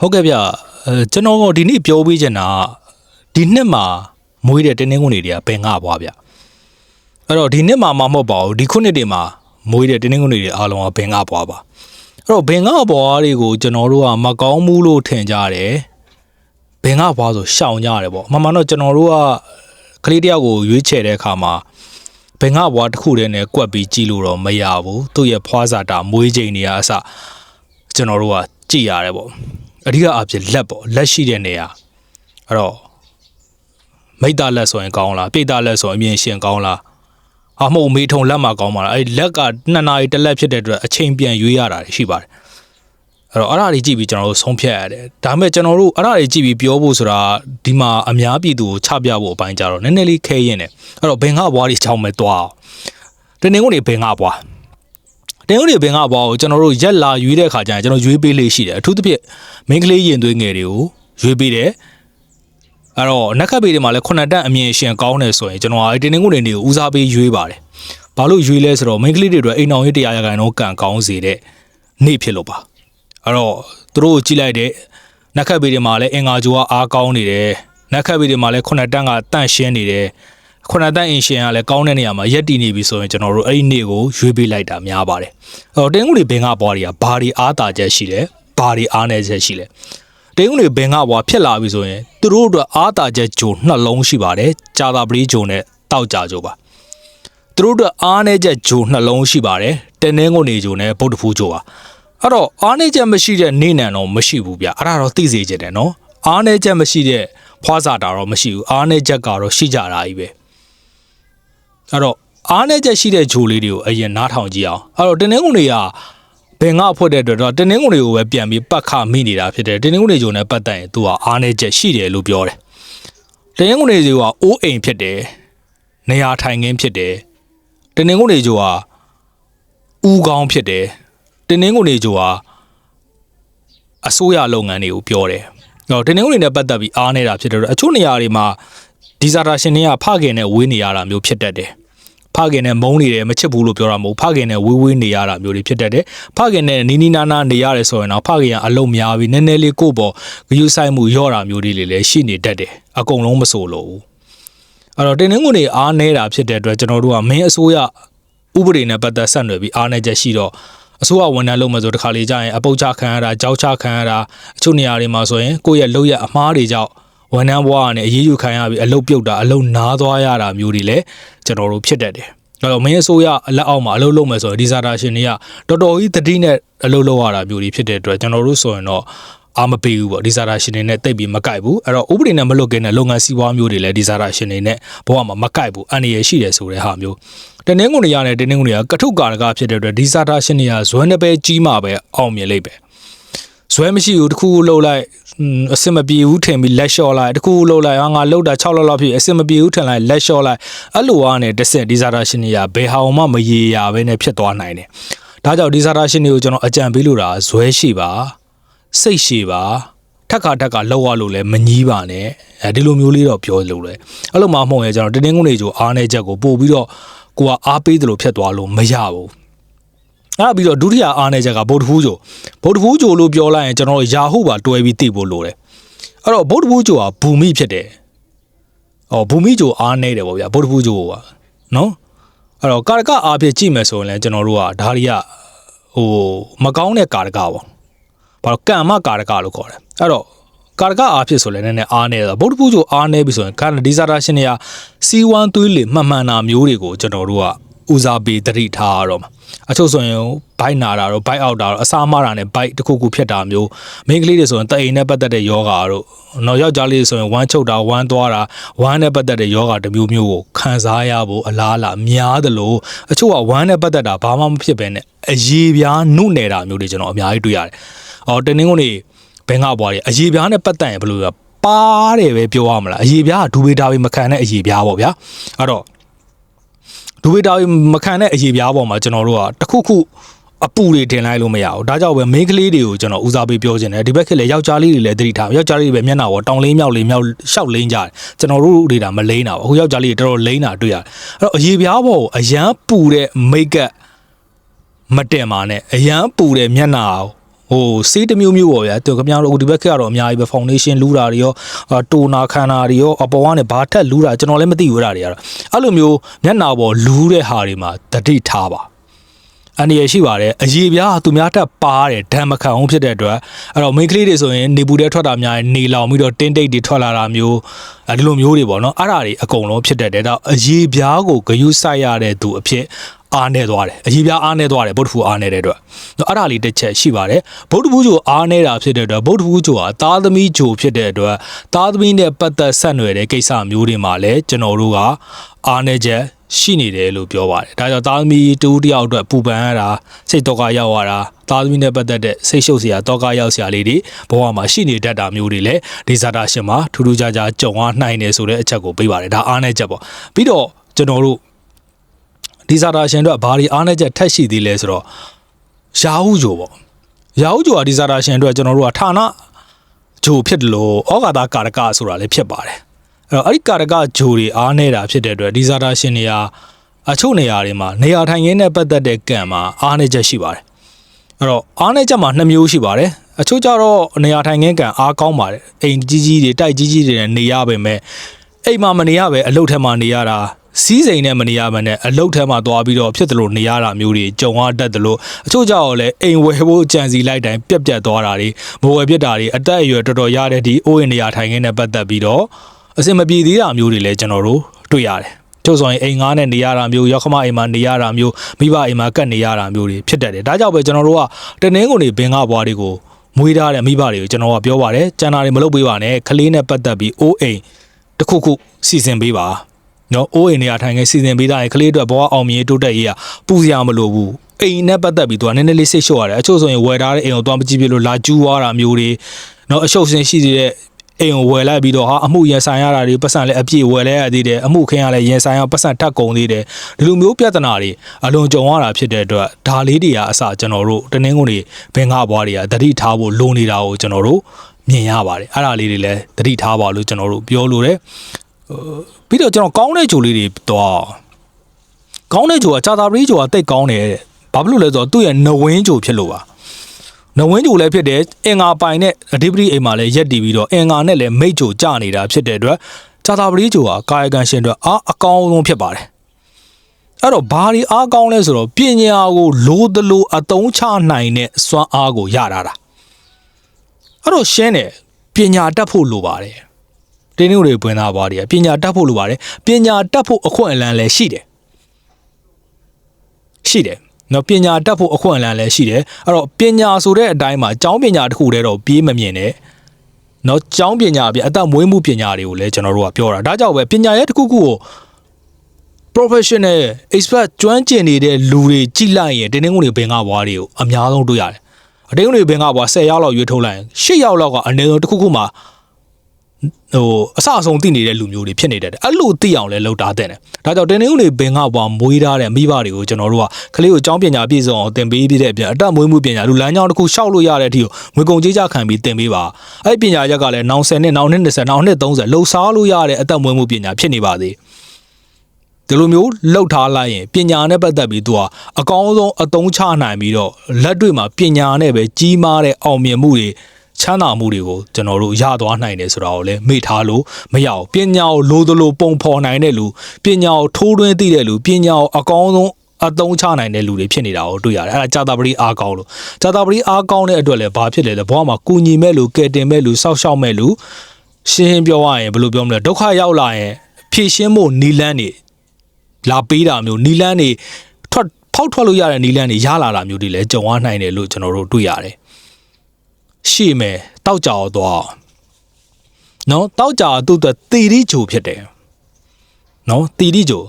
ဟုတ်ကဲ့ဗျအဲကျွန်တော်ဒီနေ့ပြောပေးချင်တာကဒီနှစ်မှာမွေးတဲ့တင်းနှင်းကုန်တွေကဘယ်ငါပွားဗျအဲ့တော့ဒီနှစ်မှာမဟုတ်ပါဘူးဒီခုနှစ်တွေမှာမွေးတဲ့တင်းနှင်းကုန်တွေအားလုံးကဘယ်ငါပွားပါအဲ့တော့ဘယ်ငါပွားတွေကိုကျွန်တော်တို့ကမကောင်းဘူးလို့ထင်ကြတယ်ဘယ်ငါပွားဆိုရှောင်ကြရတယ်ပေါ့အမှန်မှန်တော့ကျွန်တော်တို့ကကလေးတယောက်ကိုရွေးချယ်တဲ့အခါမှာဘယ်ငါဘွားတစ်ခုတည်းနဲ့ကွက်ပြီးကြည့်လို့တော့မရဘူးသူ့ရဲ့ဖွားစာတာမွေးချိန်တွေကအစကျွန်တော်တို့ကကြည့်ရတယ်ပေါ့ အဓိကအဖြစ်လက်ပေါ့လက်ရှိတဲ့နေရာအဲ့တော့မိတ္တလက်ဆိုရင်ကောင်းလားပိတ္တလက်ဆိုရင်အမြင်ရှင်ကောင်းလားအမဟုတ်မေထုံလက်မှာကောင်းပါလားအဲ့လက်ကနှစ်နာရီတစ်လက်ဖြစ်တဲ့အတွက်အချိန်ပြန်ရွေးရတာရှိပါတယ်အဲ့တော့အဲ့ဒါတွေကြည့်ပြီးကျွန်တော်တို့ဆုံးဖြတ်ရတယ်ဒါပေမဲ့ကျွန်တော်တို့အဲ့ဒါတွေကြည့်ပြီးပြောဖို့ဆိုတာဒီမှာအများပြည်သူကိုချပြဖို့အပိုင်းကြတော့နည်းနည်းလေးခဲရင်တယ်အဲ့တော့ဘင်္ဂဘွားတွေချောင်းမဲ့သွားအောင်တနေ့ကုန်နေဘင်္ဂဘွား တင်းဦးတွေဘင်ကဘွားကိုကျွန်တော်တို့ရက်လာရွေးတဲ့အခါကျရင်ကျွန်တော်ရွေးပေးလေးရှိတယ်အထူးသဖြင့်မိန်းကလေးရင်သွေးငယ်တွေကိုရွေးပေးတယ်အဲ့တော့နက်ခတ်ပေတွေမှာလည်းခုနှစ်တက်အမြင်အရှင်ကောင်းတယ်ဆိုရင်ကျွန်တော်အဲ့တင်းတင်းကုန်တွေကိုဦးစားပေးရွေးပါတယ်ဘာလို့ရွေးလဲဆိုတော့မိန်းကလေးတွေအတွက်အိမ်အောင်ရေးတရားရခိုင်တော့ကန်ကောင်းစေတဲ့နေ့ဖြစ်လို့ပါအဲ့တော့သူတို့ကိုကြည့်လိုက်တဲ့နက်ခတ်ပေတွေမှာလည်းအင်္ဂါဂျိုကအားကောင်းနေတယ်နက်ခတ်ပေတွေမှာလည်းခုနှစ်တက်ကတန့်ရှင်းနေတယ် ခုနတန်းအင်ရှင်ကလည်းကောင်းတဲ့နေရာမှာရက်တည်နေပြီဆိုရင်ကျွန်တော်တို့အဲ့ဒီနေ့ကိုရွေးပေးလိုက်တာများပါတယ်။အော်တင်းဦးတွေဘင်ကဘွားတွေကဘာတွေအားတာချက်ရှိတယ်ဘာတွေအားနေချက်ရှိလဲ။တင်းဦးတွေဘင်ကဘွားဖြစ်လာပြီဆိုရင်သူတို့အတွက်အားတာချက်ဂျုံနှလုံးရှိပါတယ်။ကြာတာပရိဂျုံနဲ့တောက်ကြဂျုံပါ။သူတို့အတွက်အားနေချက်ဂျုံနှလုံးရှိပါတယ်။တင်းနှင်းကုန်နေဂျုံနဲ့ဗုဒ္ဓဖူးဂျုံပါ။အဲ့တော့အားနေချက်မရှိတဲ့နေနံတော့မရှိဘူးဗျ။အဲ့ဒါတော့သိစေချင်တယ်နော်။အားနေချက်မရှိတဲ့ဖွားစာတာတော့မရှိဘူး။အားနေချက်ကတော့ရှိကြတာကြီးပဲ။ အဲ့တော့အားနေချက်ရှိတဲ့ဂျိုလေးတွေကိုအရင်နားထောင်ကြည့်အောင်အဲ့တော့တင်းနှင်းကုန်တွေကဘယ်ငါဖွက်တဲ့အတွက်တော့တင်းနှင်းကုန်တွေကိုပဲပြန်ပြီးပတ်ခမိနေတာဖြစ်တယ်တင်းနှင်းကုန်တွေဂျိုနဲ့ပတ်သက်ရင်သူကအားနေချက်ရှိတယ်လို့ပြောတယ်တင်းနှင်းကုန်တွေဂျိုကအိုးအိမ်ဖြစ်တယ်နေရာထိုင်ခင်းဖြစ်တယ်တင်းနှင်းကုန်တွေဂျိုကဥကောင်းဖြစ်တယ်တင်းနှင်းကုန်တွေဂျိုကအစိုးရလုပ်ငန်းတွေကိုပြောတယ်အဲ့တော့တင်းနှင်းကုန်တွေနဲ့ပတ်သက်ပြီးအားနေတာဖြစ်တယ်အချို့နေရာတွေမှာဒီဇာတာရှင်တွေကဖခင်နဲ့ဝေးနေရတာမျိုးဖြစ်တတ်တယ်။ ဖခင်နဲ့မုန်းနေတယ်မချစ်ဘူးလို့ပြောတာမဟုတ်ဖခင်နဲ့ဝေးဝေးနေရတာမျိုးတွေဖြစ်တတ်တယ်။ဖခင်နဲ့နီနီနာနာနေရတယ်ဆိုရင်တော့ဖခင်ကအလုံးများပြီးနည်းနည်းလေးကိုယ့်ပေါ်ဂရုစိုက်မှုရော့တာမျိုးတွေလည်းရှိနေတတ်တယ်။အကုန်လုံးမဆိုလို့ဘူး။အဲ့တော့တင်းနှင်းကုန်တွေအားနေတာဖြစ်တဲ့အတွက်ကျွန်တော်တို့ကမင်းအစိုးရဥပဒေနဲ့ပတ်သက်ဆက်နွယ်ပြီးအားနေချက်ရှိတော့အစိုးရဝန်ထမ်းလုပ်မှဆိုတခါလေကြာရင်အပုတ်ချခံရတာကြောက်ချခံရတာအချို့နေရာတွေမှာဆိုရင်ကိုယ့်ရဲ့လုပ်ရအမားတွေကြောင့် ဝန်ထမ်းဘဝကနေအရေးယူခံရပြီးအလုပ်ပြုတ်တာအလုပ်နားသွားရတာမျိုးတွေလည်းကျွန်တော်တို့ဖြစ်တတ်တယ်။အဲ့တော့မင်းအစိုးရအလက်အောက်မှာအလုပ်လုပ်မယ်ဆိုရင်ဒီဇာတာရှင်တွေကတော်တော်ကြီးတတိနဲ့အလုပ်လုပ်ရတာမျိုးတွေဖြစ်တဲ့အတွက်ကျွန်တော်တို့ဆိုရင်တော့အာမပေးဘူးပေါ့ဒီဇာတာရှင်တွေနဲ့တိတ်ပြီးမကိုက်ဘူးအဲ့တော့ဥပဒေနဲ့မလွတ်ကင်းတဲ့လုပ်ငန်းစီးပွားမျိုးတွေလည်းဒီဇာတာရှင်တွေနဲ့ဘဝမှာမကိုက်ဘူးအန္တရာယ်ရှိတယ်ဆိုတဲ့ဟာမျိုးတနင်္ဂနွေရနဲ့တနင်္ဂနွေရကထုကာရကဖြစ်တဲ့အတွက်ဒီဇာတာရှင်တွေကဇွဲနှပဲကြီးမှပဲအောင်မြင်လိမ့်မယ် ဇွဲမရှိဘူးတခုခုလှုပ်လိုက်อืมအစင်မပြေဘူးထင်ပြီးလက်လျှော့လိုက်တခုခုလှုပ်လိုက်ဟာငါလှုပ်တာ6လောက်လောက်ဖြစ်အစင်မပြေဘူးထင်လိုက်လက်လျှော့လိုက်အဲ့လိုအားနဲ့တစ်ဆက်ဒီဇာတာရှင်တွေကဘယ်ဟာမှမရေရာပဲနဲ့ဖြစ်သွားနိုင်တယ်ဒါကြောင့်ဒီဇာတာရှင်တွေကိုကျွန်တော်အကြံပေးလို့တာဇွဲရှိပါစိတ်ရှိပါထက်ခါထက်ခါလောက်ရလို့လည်းမငီးပါနဲ့အဲဒီလိုမျိုးလေးတော့ပြောလို့လေအဲ့လိုမှမဟုတ်ရင်ကျွန်တော်တင်းတင်းကုန်းတွေကြိုအားနေချက်ကိုပို့ပြီးတော့ကိုကအားပေးတယ်လို့ဖြစ်သွားလို့မရဘူး အဲ့ပြီးတော့ဒုတိယအားနေချက်ကဗုဒ္ဓဖူးဂျိုဗုဒ္ဓဖူးဂျိုလို့ပြောလိုက်ရင်ကျွန်တော်တို့ယာဟုပါတွဲပြီးသိဖို့လိုတယ်အဲ့တော့ဗုဒ္ဓဖူးဂျိုကဘူမိဖြစ်တယ်ဟောဘူမိဂျိုအားနေတယ်ပေါ့ဗျာဗုဒ္ဓဖူးဂျိုကနော်အဲ့တော့ကာရကအားဖြင့်ကြည့်မယ်ဆိုရင်လည်းကျွန်တော်တို့ကဒါတွေကဟိုမကောင်းတဲ့ကာရကပေါ့ဘာလို့ကံမကာရကလို့ခေါ်တယ်အဲ့တော့ကာရကအားဖြစ်ဆိုလည်းနည်းနည်းအားနေတော့ဗုဒ္ဓဖူးဂျိုအားနေပြီဆိုရင်ကာဒီဇာတာရှင်တွေကစီဝမ်သွေးလေမှန်မှန်တာမျိုးတွေကိုကျွန်တော်တို့က ဦးစားပေးတတိထားရတော့မှာအချို့ဆိုရင်ဘိုက်နာတာတော့ဘိုက်အောက်တာတော့အစာမတာနဲ့ဘိုက်တစ်ခုခုဖြစ်တာမျိုးမိန်းကလေးတွေဆိုရင်တအိမ်နဲ့ပတ်သက်တဲ့ယောဂါတို့တော့ယောက်ျားလေးတွေဆိုရင်ဝမ်းချုပ်တာဝမ်းသွားတာဝမ်းနဲ့ပတ်သက်တဲ့ယောဂါတစ်မျိုးမျိုးကိုခံစားရဖို့အလားအလာများသလိုအချို့ကဝမ်းနဲ့ပတ်သက်တာဘာမှမဖြစ်ဘဲနဲ့အရေးပြားနှုတ်နေတာမျိုးတွေကျွန်တော်အများကြီးတွေ့ရတယ်။အော်တင်းင်းကုန်တွေဘင်္ဂဘွားတွေအရေးပြားနဲ့ပတ်သက်ရင်ဘယ်လိုလဲပါတယ်ပဲပြောရမလားအရေးပြားကဒူဘေတာပဲမခံတဲ့အရေးပြားပေါ့ဗျာအဲ့တော့ ဒူဘေတာမခံတဲ့အရေးပြားပေါ်မှာကျွန်တော်တို့ကတခုခုအပူတွေတင်လိုက်လို့မရဘူးဒါကြောင့်ပဲမိန်းကလေးတွေကိုကျွန်တော်ဦးစားပေးပြောခြင်းတယ်ဒီဘက်ခက်လေယောက်ျားလေးတွေလည်းသတိထားယောက်ျားလေးတွေပဲမျက်နှာပေါ်တောင်လေးမြောက်လေးမြောက်ရှောက်လိမ့်ကြတယ်ကျွန်တော်တို့တွေဒါမလိမ့်တာပါအခုယောက်ျားလေးတွေတော်တော်လိမ့်တာတွေ့ရတယ်အဲ့တော့အရေးပြားပေါ်ကိုအရန်ပူတဲ့မိတ်ကပ်မတင်ပါနဲ့အရန်ပူတဲ့မျက်နှာကို ဟဟိုစေးတစ်မျိုးမျိုးပေါ့ဗျာသူခင်ဗျားတို့ဒီဘက်ခက်ကတော့အများကြီးပဲ foundation လူတာတွေရောတိုနာခန္ဓာတွေရောအပေါ်ကနေဘာထက်လူတာကျွန်တော်လည်းမသိဘူးအဲ့ဒါတွေကတော့အဲ့လိုမျိုးမျက်နှာပေါ်လူတဲ့ဟာတွေမှာတတိထားပါအန်ဒီရရှိပါတယ်အရေးပြားသူများတက်ပါတဲ့ဓာတ်မခံအောင်ဖြစ်တဲ့အတွက်အဲ့တော့မိန်းကလေးတွေဆိုရင်နေပူတဲ့ထွက်တာများရင်နေလောင်ပြီးတော့တင်းတိတ်တွေထွက်လာတာမျိုးအဲဒီလိုမျိုးတွေပေါ့နော်အဲ့ဒါတွေအကုန်လုံးဖြစ်တတ်တယ်ဒါအရေးပြားကိုဂယုစိုက်ရတဲ့သူအဖြစ် အားနေသွားတယ်အရေးပြားအားနေသွားတယ်ဗုဒ္ဓဖူအားနေတဲ့အတွက်နော်အဲ့ဒါလေးတစ်ချက်ရှိပါတယ်ဗုဒ္ဓဖူဂျိုအားနေတာဖြစ်တဲ့အတွက်ဗုဒ္ဓဖူဂျိုဟာသားသမီးဂျိုဖြစ်တဲ့အတွက်သားသမီးနဲ့ပတ်သက်ဆက်နွယ်တဲ့ကိစ္စမျိုးတွေမှာလည်းကျွန်တော်တို့ကအားနေချက်ရှိနေတယ်လို့ပြောပါတယ်ဒါကြောင့်သားသမီးတူတယောက်အတွက်ပူပန်ရတာစိတ်တော့ကရောက်ရတာသားသမီးနဲ့ပတ်သက်တဲ့စိတ်ရှုပ်စရာတော့ကရောက်စရာလေးတွေဘဝမှာရှိနေတတ်တာမျိုးတွေလည်းဒီဇာတာရှင်မှာထူးထူးခြားခြားကြုံရနိုင်တယ်ဆိုတဲ့အချက်ကိုပေးပါတယ်ဒါအားနေချက်ပေါ့ပြီးတော့ကျွန်တော်တို့ ဒီဇာတာရှင်တို့ကဘာတွေအားနေချက်ထက်ရှိသေးလဲဆိုတော့ရာဟုဂျိုပေါ့ရာဟုဂျိုကဒီဇာတာရှင်တို့ကကျွန်တော်တို့ကဌာနဂျိုဖြစ်တယ်လို့ဩဃာတကာရကဆိုတာလည်းဖြစ်ပါတယ်အဲ့တော့အဲ့ဒီကာရကဂျိုတွေအားနေတာဖြစ်တဲ့အတွက်ဒီဇာတာရှင်တွေဟာအချို့နေရာတွေမှာနေရာထိုင်ခင်းနဲ့ပတ်သက်တဲ့ကံမှာအားနေချက်ရှိပါတယ်အဲ့တော့အားနေချက်မှာနှစ်မျိုးရှိပါတယ်အချို့ကြတော့နေရာထိုင်ခင်းကံအားကောင်းပါတယ်အိမ်ကြီးကြီးတွေတိုက်ကြီးကြီးတွေနဲ့နေရပါမယ်အိမ်မှာမနေရပဲအလုပ်ထဲမှာနေရတာ စီးစိမ်နဲ့မနေရမနဲ့အလုတ်ထဲမှာသွားပြီးတော့ဖြစ်တယ်လို့နေရတာမျိုးတွေကြုံရတတ်တယ်လို့အချို့ကြောက်လဲအိမ်ဝယ်ဖို့ကြံစီလိုက်တိုင်းပြက်ပြက်သွားတာတွေမဝယ်ပြက်တာတွေအသက်အရွယ်တော်တော်ရတဲ့ဒီအိုးရင်နေရာထိုင်ခင်းနဲ့ပတ်သက်ပြီးတော့အစင်မပြေသေးတာမျိုးတွေလည်းကျွန်တော်တို့တွေ့ရတယ်ကျို့ဆိုရင်အိမ်ငားနဲ့နေရတာမျိုးရောက်ခမအိမ်မှာနေရတာမျိုးမိဘအိမ်မှာကတ်နေရတာမျိုးတွေဖြစ်တတ်တယ်ဒါကြောင့်ပဲကျွန်တော်တို့ကတနင်္ဂနွေဘင်္ဂဘွားတွေကိုမွေးထားတဲ့မိဘတွေကိုကျွန်တော်ကပြောပါတယ်ကျန်တာတွေမလုပ်ပေးပါနဲ့ကလေးနဲ့ပတ်သက်ပြီးအိုးအိမ်တစ်ခုခုစီစဉ်ပေးပါ နော်အိုးအိမ်နေရာထိုင်ခင်းစီစဉ်ပေးတာရင်ကလေးအတွက်ဘဝအောင်မြင်တိုးတက်ရေးကပူစရာမလိုဘူးအိမ်နဲ့ပတ်သက်ပြီးသူကနည်းနည်းလေးစိတ်လျှော့ရတယ်အချို့ဆိုရင်ဝယ်ထားတဲ့အိမ်ကိုသွားမကြည့်ပြလို့လာကျူးသွားတာမျိုးတွေနော်အရှုပ်စင်ရှိတဲ့အိမ်ကိုဝယ်လိုက်ပြီးတော့ဟာအမှုရင်ဆိုင်ရတာတွေပတ်စံလည်းအပြည့်ဝယ်လဲရသေးတယ်အမှုခင်းရလဲရင်ဆိုင်ရပတ်စံထပ်ကုန်သေးတယ်ဒီလိုမျိုးပြဿနာတွေအလွန်ကြုံရတာဖြစ်တဲ့အတွက်ဒါလေးတွေကအစကျွန်တော်တို့တနင်္ဂနွေဘင်္ဂဘွားတွေကတတိထားဖို့လိုနေတာကိုကျွန်တော်တို့မြင်ရပါတယ်အဲ့ဒါလေးတွေလည်းတတိထားပါလို့ကျွန်တော်တို့ပြောလိုတယ် ပြီးတော့ကျွန်တော်ကောင်းတဲ့ဂျိုလေးတွေတော့ကောင်းတဲ့ဂျိုကကြာတာပရိဂျိုကတိတ်ကောင်းတယ်တဲ့ဘာဖြစ်လို့လဲဆိုတော့သူ့ရဲ့နဝင်းဂျိုဖြစ်လို့ပါနဝင်းဂျိုလည်းဖြစ်တယ်အင်္ဂါပိုင်နဲ့အဓိပတိအိမ်မှာလည်းရက်တည်ပြီးတော့အင်္ဂါနဲ့လည်းမိတ်ဂျိုကြနေတာဖြစ်တဲ့အတွက်ကြာတာပရိဂျိုကကာယကံရှင်အတွက်အားအကောင်းဆုံးဖြစ်ပါတယ်အဲ့တော့ဘာဒီအားကောင်းလဲဆိုတော့ပညာကိုလိုသလိုအသုံးချနိုင်တဲ့စွမ်းအားကိုရတာတာအဲ့တော့ရှင်းတယ်ပညာတတ်ဖို့လိုပါတယ် တင်းနုတွေပွင့်သားပွားတွေကပညာတတ်ဖို့လိုပါတယ်ပညာတတ်ဖို့အခွင့်အလမ်းလည်းရှိတယ်ရှိတယ်နော်ပညာတတ်ဖို့အခွင့်အလမ်းလည်းရှိတယ်အဲ့တော့ပညာဆိုတဲ့အတိုင်းမှာကျောင်းပညာတစ်ခုတည်းတော့ပြေးမမြင်နဲ့နော်ကျောင်းပညာအပြင်အသက်မွေးမှုပညာတွေကိုလည်းကျွန်တော်တို့ကပြောတာဒါကြောင့်ပဲပညာရဲ့တစ်ခုခုကို professional expert ကျွမ်းကျင်နေတဲ့လူတွေကြည့်လိုက်ရင်တင်းတင်းငုံတွေဘင်္ဂဘွားတွေကိုအများဆုံးတွေ့ရတယ်အတင်းငုံတွေဘင်္ဂဘွား10ရောက်လောက်ရွေးထုတ်လိုက်ရင်10ရောက်လောက်ကအနည်းဆုံးတစ်ခုခုမှ ဟိုအဆအဆုံးသိနေတဲ့လူမျိုးတွေဖြစ်နေတယ်အဲ့လိုသိအောင်လဲလှုပ်တာတဲ့ဒါကြောင့်တင်းတင်းဦးလေးဘင်ကဘွားမွေးထားတဲ့မိဘတွေကိုကျွန်တော်တို့ကကလေးကိုကျောင်းပညာပြည့်စုံအောင်သင်ပေးပြီးတဲ့အပြင်အတက်မွေးမှုပညာလူလမ်းကြောင်းတစ်ခုရှောက်လို့ရတဲ့အထိကိုငွေကုန်ကြေးကြခံပြီးသင်ပေးပါအဲ့ပညာရက်ကလည်းနောင်10နှစ်နောင်နှစ်20နောင်နှစ်30လှုပ်ရှားလို့ရတဲ့အတက်မွေးမှုပညာဖြစ်နေပါသေးဒီလိုမျိုးလှုပ်ထားလိုက်ရင်ပညာနဲ့ပတ်သက်ပြီးသူကအကောင်းဆုံးအသုံးချနိုင်ပြီးတော့လက်တွေ့မှာပညာနဲ့ပဲကြီးမားတဲ့အောင်မြင်မှုတွေ ချမ်းသာမှုတွေကိုကျွန်တော်တို့ရသွားနိုင်တယ်ဆိုတာကိုလည်းမေ့ထားလို့မရအောင်ပညာကိုလိုသလိုပုံဖော်နိုင်တဲ့လူပညာကိုထိုးထွင်းသိတဲ့လူပညာကိုအကောင်းဆုံးအသုံးချနိုင်တဲ့လူတွေဖြစ်နေတာကိုတွေ့ရတယ်အဲ့ဒါကြာတာပတိအားကောင်းလို့ကြာတာပတိအားကောင်းတဲ့အတွက်လည်းဘာဖြစ်လဲလဲဘဝမှာကုညီမဲ့လူကဲတင်မဲ့လူစောက်ရှောက်မဲ့လူရှင်းရှင်းပြောရရင်ဘယ်လိုပြောမလဲဒုက္ခရောက်လာရင်ဖြည့်ရှင်းဖို့နီလန်းနေလာပေးတာမျိုးနီလန်းနေထွက်ဖောက်ထွက်လို့ရတဲ့နီလန်းနေရလာတာမျိုးတွေလည်းကြုံရနိုင်တယ်လို့ကျွန်တော်တို့တွေ့ရတယ် ရှိမယ်တောက်ကြအောင်သွားနော်တောက်ကြသူ့အတွက်တီရီဂျိုဖြစ်တယ်နော်တီရီဂျို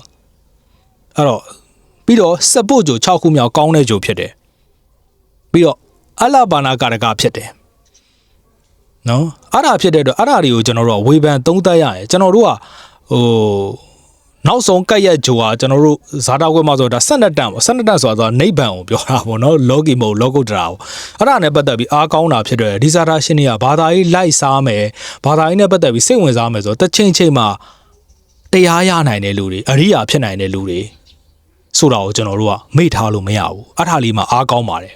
အဲ့တော့ပြီးတော့စပုတ်ဂျို6ခုမြောက်ကောင်းတဲ့ဂျိုဖြစ်တယ်ပြီးတော့အလဘာနာကာရကဖြစ်တယ်နော်အဲ့ဒါဖြစ်တဲ့အတွက်အဲ့ဒါတွေကိုကျွန်တော်တို့ကဝေဖန်သုံးသပ်ရရင်ကျွန်တော်တို့ကဟို နောက်ဆုံးကက်ရက်ဂျိုဟာကျွန်တော်တို့ဇာတာဝက်မှာဆိုတော့ဒါ12တန်ပေါ့12တန်ဆိုတာတော့နိဗ္ဗာန်ကိုပြောတာပေါ့နော်လောကီမဟုတ်လောကုတ္တရာကိုအဲ့ဒါနဲ့ပတ်သက်ပြီးအားကောင်းတာဖြစ်တယ်ဒီဇာတာရှင်တွေကဘာသာရေးလိုက်စားမယ်ဘာသာရေးနဲ့ပတ်သက်ပြီးစိတ်ဝင်စားမယ်ဆိုတော့တစ်ချိန်ချိန်မှာတရားရနိုင်တဲ့လူတွေအရိယာဖြစ်နိုင်တဲ့လူတွေဆိုတာကိုကျွန်တော်တို့ကမေ့ထားလို့မရဘူးအဲ့ဒါလေးမှအားကောင်းပါတယ်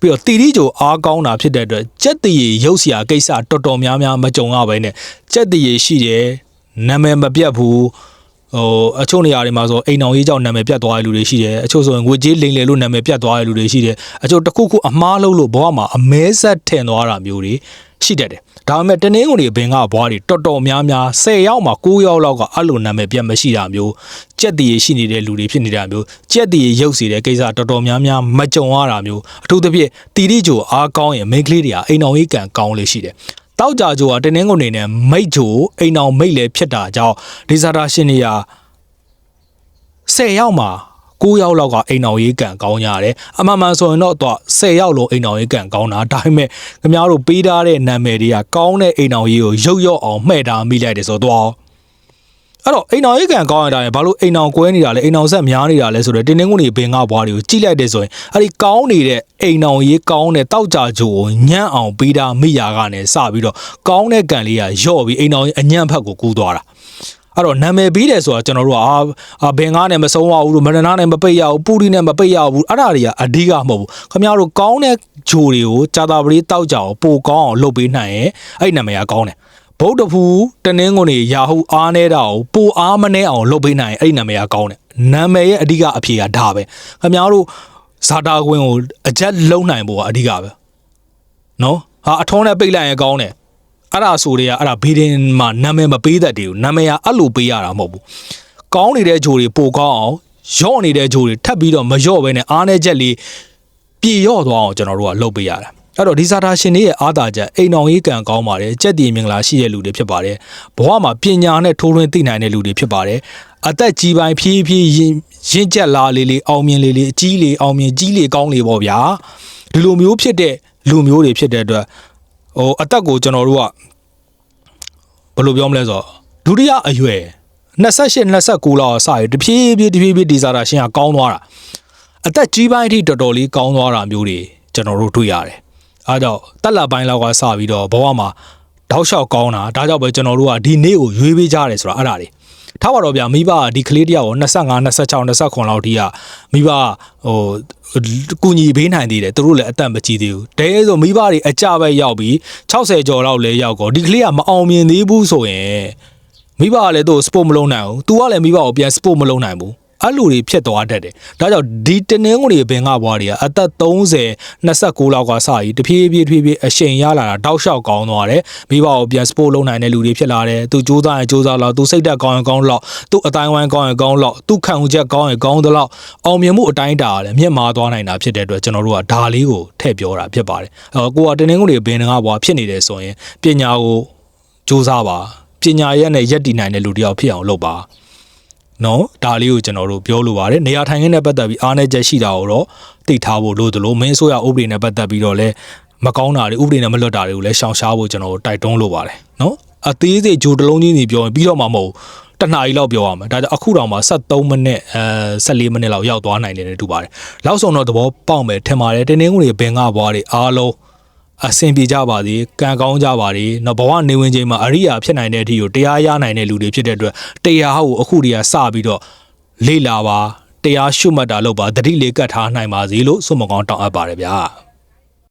ပြီးတော့တီတီဂျိုအားကောင်းတာဖြစ်တဲ့အတွက်ကြက်တီရီရုပ်ဆရာကိစ္စတော်တော်များများမကြုံရဘဲနဲ့ကြက်တီရီရှိတယ်နာမည်မပြတ်ဘူး ဟိုအချို့နေရာတွေမှာဆိုအိမ်အောင်ရေးကြောင့်နာမည်ပြတ်သွားတဲ့လူတွေရှိတယ်အချို့ဆိုရင်ငွေကြေးလိမ်လည်လို့နာမည်ပြတ်သွားတဲ့လူတွေရှိတယ်အချို့တစ်ခုခုအမားလုံးလို့ဘဝမှာအမဲဆက်ထင်သွားတာမျိုးတွေရှိတတ်တယ်ဒါပေမဲ့တနင်္ဂနွေဘင်ကဘွားတွေတော်တော်များများ10ယောက်မှာ9ယောက်လောက်ကအဲ့လိုနာမည်ပြတ်မရှိတာမျိုးကြက်တည်ရရှိနေတဲ့လူတွေဖြစ်နေတာမျိုးကြက်တည်ရရုပ်စီတဲ့ကိစ္စတော်တော်များများမကြုံရတာမျိုးအထူးသဖြင့်တီတီဂျိုအားကောင်းရင်မိန်းကလေးတွေကအိမ်အောင်ရေးကန်ကောင်းလေးရှိတယ် တောက်ကြဂျိုကတနင်္ဂနွေနဲ့မိတ်ဂျိုအိမ်အောင်မိတ်လည်းဖြစ်တာကြောင့်ဒီဇာတာရှင်တွေက10ယောက်မှာ9ယောက်လောက်ကအိမ်အောင်ရေးကန်ကောင်းကြတယ်အမှန်မှန်ဆိုရင်တော့တော့10ယောက်လုံးအိမ်အောင်ရေးကန်ကောင်းတာဒါပေမဲ့ခင်ဗျားတို့ပေးထားတဲ့နာမည်တွေကကောင်းတဲ့အိမ်အောင်ရေးကိုရုပ်ရော့အောင်မှဲ့ထားမိလိုက်တယ်ဆိုတော့ အဲ့တော့အိမ်အောင်ရေးကန်ကောင်းရတာရင်ဘာလို့အိမ်အောင်ကွဲနေတာလဲအိမ်အောင်ဆက်များနေတာလဲဆိုတော့တင်းတင်းကုန်တွေဘင်ကဘွားတွေကိုကြည့်လိုက်တဲ့ဆိုရင်အဲ့ဒီကောင်းနေတဲ့အိမ်အောင်ရေးကောင်းတဲ့တောက်ကြဂျိုကိုညံ့အောင်ပေးတာမိယာကနေစပြီးတော့ကောင်းတဲ့ကန်လေးကရော့ပြီးအိမ်အောင်ရေးအညံ့ဖက်ကိုကူးသွားတာအဲ့တော့နာမည်ပြီးတယ်ဆိုတာကျွန်တော်တို့ကအာအာဘင်ကားနဲ့မဆုံးရဘူးလို့မရနာနဲ့မပိတ်ရဘူးပူရီနဲ့မပိတ်ရဘူးအဲ့ဒါတွေကအဓိကမဟုတ်ဘူးခင်ဗျားတို့ကောင်းတဲ့ဂျိုတွေကိုကြာတာပရိတောက်ကြအောင်ပိုကောင်းအောင်လုပ်ပေးနိုင်ရင်အဲ့ဒီနာမည်ကကောင်းတယ် ဗုဒ္ဓဖူတနင်းကုန်တွေရာဟုအားနေတာကိုပိုအားမနေအောင်လုပ်ပေးနိုင်ရင်အဲ့ဒီနာမည်ကကောင်းတယ်နာမည်ရဲ့အဓိကအဖြေကဒါပဲခင်ဗျားတို့ဇာတာကွင်းကိုအကြက်လုံးနိုင်ဖို့ကအဓိကပဲနော်ဟာအထုံးနဲ့ပိတ်လိုက်ရင်ကောင်းတယ်အဲ့ဒါဆိုတွေကအဲ့ဒါဘေးဒင်မှာနာမည်မပေးတတ်တယ်ဘူးနာမည်ကအဲ့လိုပေးရတာမဟုတ်ဘူးကောင်းနေတဲ့ဂျိုတွေပိုကောင်းအောင်ရော့နေတဲ့ဂျိုတွေထပ်ပြီးတော့မရော့ဘဲနဲ့အားနေချက်လေးပြေရော့သွားအောင်ကျွန်တော်တို့ကလုပ်ပေးရတာ အဲ့တော့ဒီဇာတာရှင်တွေရဲ့အားသာချက်အိမ်အောင်ရေးကံကောင်းပါတယ်ကြက်တည်မင်္ဂလာရှိတဲ့လူတွေဖြစ်ပါတယ်ဘဝမှာပညာနဲ့ထိုးထွင်းသိနိုင်တဲ့လူတွေဖြစ်ပါတယ်အသက်ကြီးပိုင်းဖြည်းဖြည်းရင်ရင့်ကျက်လာလေးလေးအောင်မြင်လေးလေးအကြီးလေးအောင်မြင်ကြီးလေးကောင်းလေးပေါ့ဗျာဒီလိုမျိုးဖြစ်တဲ့လူမျိုးတွေဖြစ်တဲ့အတွက်ဟိုအသက်ကိုကျွန်တော်တို့ကဘယ်လိုပြောမလဲဆိုတော့ဒုတိယအရွယ်28 29လောက်အစရတဖြည်းဖြည်းတဖြည်းဖြည်းဒီဇာတာရှင်ကကောင်းသွားတာအသက်ကြီးပိုင်းအထိတော်တော်လေးကောင်းသွားတာမျိုးတွေကျွန်တော်တို့တွေ့ရတယ် အဲဒါကြောင့်တက်လာပိုင်းလောက်ကစပြီးတော့ဘဝမှာတောက်လျှောက်ကောင်းတာဒါကြောင့်ပဲကျွန်တော်တို့ကဒီနေ့ကိုရွေးပေးကြရတယ်ဆိုတာအဲ့ဒါတွေထားပါတော့ဗျာမိဘကဒီကလေးတယောက်ကို25 26 29လောက်ထိကမိဘကဟိုကူညီပေးနိုင်သေးတယ်သူတို့လည်းအသက်မကြီးသေးဘူးတဲဆိုမိဘတွေအကြပဲရောက်ပြီး60ကျော်လောက်လဲရောက်ကောဒီကလေးကမအောင်မြင်သေးဘူးဆိုရင်မိဘကလည်းသူ့ကိုစပို့မလုပ်နိုင်ဘူး तू ကလည်းမိဘကိုပြန်စပို့မလုပ်နိုင်ဘူး အဲ့လိုတွေဖြစ်သွားတတ်တယ်ဒါကြောင့်ဒီတနင်္ဂနွေဘင်ကဘွားတွေကအသက်30 29လောက်ကစပြီးတဖြည်းဖြည်းတဖြည်းဖြည်းအရှိန်ရလာတာတောက်လျှောက်ကောင်းသွားတယ်မိဘကိုပြန်စပို့လုပ်နိုင်တဲ့လူတွေဖြစ်လာတယ်သူစူးစမ်းရင်စူးစမ်းလောက်သူစိတ်သက်ကောင်းရင်ကောင်းလောက်သူအတိုင်းဝိုင်းကောင်းရင်ကောင်းလောက်သူခံယူချက်ကောင်းရင်ကောင်းသလောက်အောင်မြင်မှုအတိုင်းတာကလည်းမြင့်မားသွားနိုင်တာဖြစ်တဲ့အတွက်ကျွန်တော်တို့ကဒါလေးကိုထည့်ပြောတာဖြစ်ပါတယ်အဲတော့ကိုကတနင်္ဂနွေဘင်ကဘွားဖြစ်နေတယ်ဆိုရင်ပညာကိုစူးစမ်းပါပညာရက်နဲ့ရက်တည်နိုင်တဲ့လူတစ်ယောက်ဖြစ်အောင်လုပ်ပါ နော်ဒါလေးကိုကျွန်တော်တို့ပြောလိုပါတယ်နေရာထိုင်ခင်းနဲ့ပတ်သက်ပြီးအားနည်းချက်ရှိတာကိုတော့သိထားဖို့လို့သလိုမင်းအစိုးရဥပဒေနဲ့ပတ်သက်ပြီးတော့လည်းမကောင်းတာတွေဥပဒေနဲ့မလွတ်တာတွေကိုလည်းရှောင်ရှားဖို့ကျွန်တော်တို့တိုက်တွန်းလိုပါတယ်နော်အသေးစိတ်ဂျိုတလုံးချင်းစီပြောရင်ပြီးတော့မှမဟုတ်ဘူးတစ်နာရီလောက်ပြောရမယ်ဒါကြောင့်အခုတောင်မှ73မိနစ်အဲ14မိနစ်လောက်ရောက်သွားနိုင်တယ်လို့တူပါတယ်လောက်ဆုံးတော့သဘောပေါက်မယ်ထင်ပါတယ်တင်းတင်းကုန်တွေဘင်ကဘွားတွေအားလုံး အဆင်ပြေကြပါစေကံကောင်းကြပါစေနော်ဘဝနေဝင်ချိန်မှာအရိယာဖြစ်နိုင်တဲ့အထိကိုတရားရနိုင်တဲ့လူတွေဖြစ်တဲ့အတွက်တရားကိုအခုတည်းကစပြီးတော့လေ့လာပါတရားရှုမှတ်တာလုပ်ပါတတိလေးကတ်ထားနိုင်ပါစေလို့ဆုမကောင်းတောင်းအပ်ပါတယ်ဗျာ